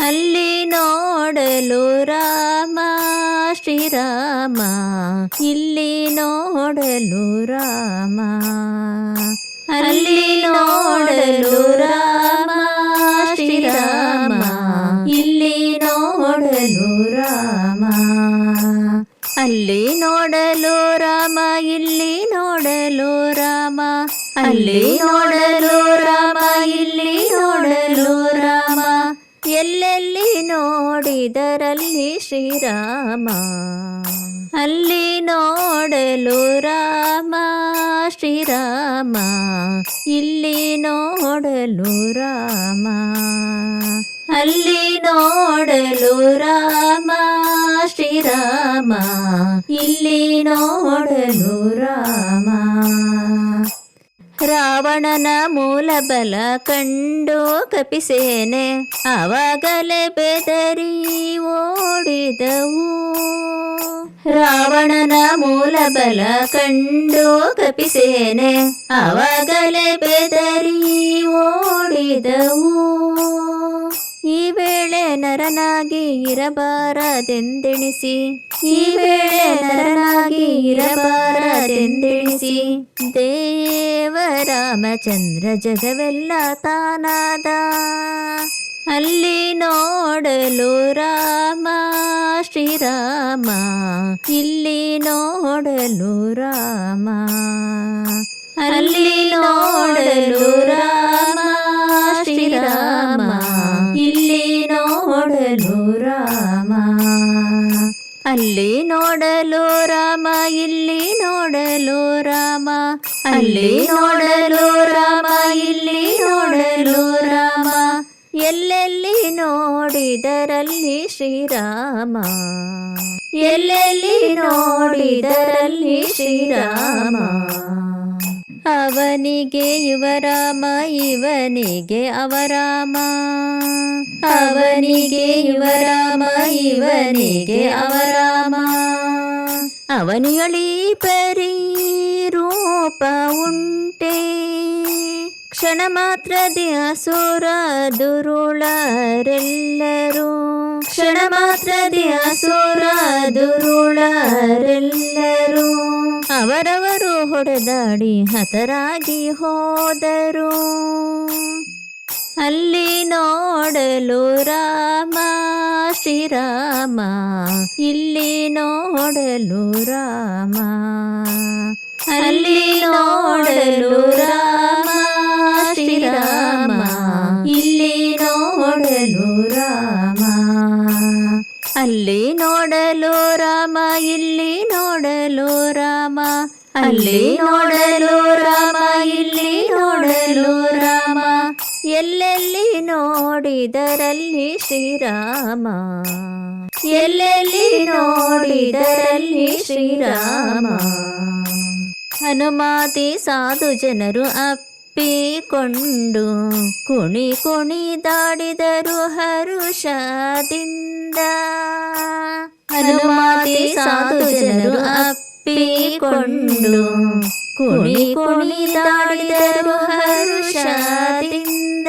ಅಲ್ಲಿ ನೋಡಲು ರಾಮ, ಶ್ರೀರಾಮ. ಇಲ್ಲಿ ನೋಡಲು ರಾಮ. ಅಲ್ಲಿ ನೋಡಲು ರಾಮ, ಶ್ರೀರಾಮ. ಇಲ್ಲಿ ನೋಡಲು ರಾಮ. ಅಲ್ಲಿ ನೋಡಲು ರಾಮ, ಇಲ್ಲಿ ನೋಡಲು ರಾಮ. ಅಲ್ಲಿ ನೋಡಲು ರಾಮ, ಇಲ್ಲಿ ನೋಡಲು ಎಲ್ಲೆಲ್ಲಿ ನೋಡಿದರಲ್ಲಿ ಶ್ರೀರಾಮ? ಅಲ್ಲಿ ನೋಡಲು ರಾಮ, ಶ್ರೀರಾಮ. ಇಲ್ಲಿ ನೋಡಲು ರಾಮ. ಅಲ್ಲಿ ನೋಡಲು ರಾಮ, ಶ್ರೀರಾಮ. ಇಲ್ಲಿ ನೋಡಲು ರಾಮ. ರಾವಣನ ಮೂಲಬಲ ಕಂಡು ಕಪಿಸೇನೆ. ಆವಾಗಲೇ ಬೆದರಿ ಓಡಿದವು. ರಾವಣನ ಮೂಲಬಲ ಕಂಡು ಕಪಿಸೇನೆ. ಆವಾಗಲೇ ಬೆದರಿ ಓಡಿದವು. ಈ ವೇಳೆ ನರನಾಗಿ ಇರಬಾರದೆಂದೆಣಿಸಿ. ಈ ವೇಳೆ ನರನಾಗಿ ಇರಬಾರದೆಂದೆಣಿಸಿ. ದೇವರಾಮಚಂದ್ರ ಜಗವೆಲ್ಲ ತಾನಾದ. ಅಲ್ಲಿ ನೋಡಲು ರಾಮ, ಶ್ರೀರಾಮ. ಇಲ್ಲಿ ನೋಡಲು ರಾಮ. ಅಲ್ಲಿ ನೋಡಲು ರಾಮ. ಅಲ್ಲಿ ನೋಡಲು ರಾಮ, ಇಲ್ಲಿ ನೋಡಲು ರಾಮ. ಅಲ್ಲಿ ನೋಡಲು ರಾಮ, ಇಲ್ಲಿ ನೋಡಲು ರಾಮ. ಎಲ್ಲೆಲ್ಲಿ ನೋಡಿದರಲ್ಲಿ ಶ್ರೀರಾಮ? ಎಲ್ಲೆಲ್ಲಿ ನೋಡಿದರಲ್ಲಿ ಶ್ರೀರಾಮ? ಅವನಿಗೆ ಯುವರಾಮ, ಇವನಿಗೆ ಅವರಾಮ. ಅವನಿಗೆ ಯುವರಾಮ, ಇವನಿಗೆ ಅವರಾಮ. ಅವನಿಯಳಿ ಪರಿ ರೂಪ ಉಂಟೆ. ಕ್ಷಣ ಮಾತ್ರದಿ ಅಸುರ ದುರುಳರೆಲ್ಲರೂ. ಕ್ಷಣ ಮಾತ್ರದಿ ಅಸುರ ದುರುಳರೆಲ್ಲರೂ ಅವರವರು ಹೊಡೆದಾಡಿ ಹತರಾಗಿ ಹೋದರು. ಅಲ್ಲಿ ನೋಡಲು ರಾಮ, ಶ್ರೀರಾಮ, ಇಲ್ಲಿ ನೋಡಲು ರಾಮ. ಅಲ್ಲಿ ನೋಡಲು ರಾಮ, ಶ್ರೀರಾಮ, ಇಲ್ಲಿ ನೋಡಲು ರಾಮ. ಅಲ್ಲಿ ನೋಡಲು ರಾಮ, ಇಲ್ಲಿ ನೋಡಲು ರಾಮ. ಅಲ್ಲಿ ನೋಡಲು ರಾಮ, ಇಲ್ಲಿ ನೋಡಲು ರಾಮ. ಎಲ್ಲೆಲ್ಲಿ ನೋಡಿದರಲ್ಲಿ ಶ್ರೀರಾಮ? ಎಲ್ಲೆಲ್ಲಿ ನೋಡಿದರಲ್ಲಿ ಶ್ರೀರಾಮ? ಹನುಮಾತಿ, ಸಾಧು ಜನರು ಅಪ್ಪಿಕೊಂಡು ಕುಣಿ ಕುಣಿದಾಡಿದರು ಹರುಷದಿಂದ. ಹನುಮಾತಿ ಸಾಧು ಜನರು ಅಪ್ಪಿಕೊಂಡು ಕುಣಿ ಕುಣಿದಾಡಿದರು ಹರುಷದಿಂದ.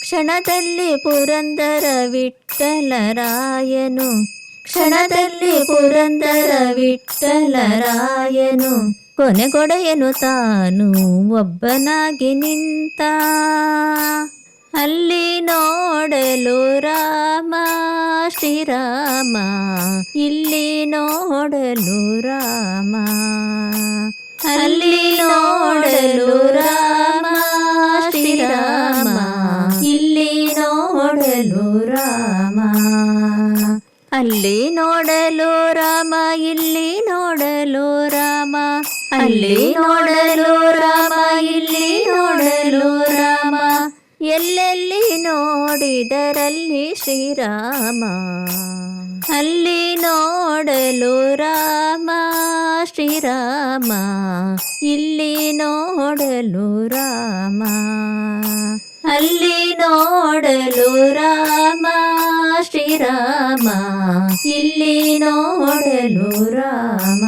ಕ್ಷಣದಲ್ಲಿ ಪುರಂದರ ವಿಠ್ಠಲರಾಯನು, ಕ್ಷಣದಲ್ಲಿ ಪುರಂದರ ವಿಠ್ಠಲರಾಯನು ಕೊನೆಗೊಡೆಯನು ತಾನು ಒಬ್ಬನಾಗಿ ನಿಂತ. ಅಲ್ಲಿ ನೋಡಲು ರಾಮ, ಶ್ರೀರಾಮ. ಇಲ್ಲಿ ನೋಡಲು ರಾಮ. ಅಲ್ಲಿ ನೋಡಲು ರಾಮ, ಶ್ರೀರಾಮ. ಇಲ್ಲಿ ನೋಡಲು ರಾಮ. ಅಲ್ಲಿ ನೋಡಲು ರಾಮ, ಇಲ್ಲಿ ನೋಡಲು ರಾಮ. ಅಲ್ಲಿ ನೋಡಲು ರಾಮ, ಇಲ್ಲಿ ನೋಡಲು ರಾಮ. ಎಲ್ಲೆಲ್ಲಿ ನೋಡಿದರಲ್ಲಿ ಶ್ರೀರಾಮ? ಅಲ್ಲಿ ನೋಡಲು ರಾಮ, ಶ್ರೀರಾಮ. ಇಲ್ಲಿ ನೋಡಲು ರಾಮ. ಅಲ್ಲಿ ನೋಡಲು ರಾಮ, ಶ್ರೀರಾಮ. ಇಲ್ಲಿ ನೋಡಲು ರಾಮ.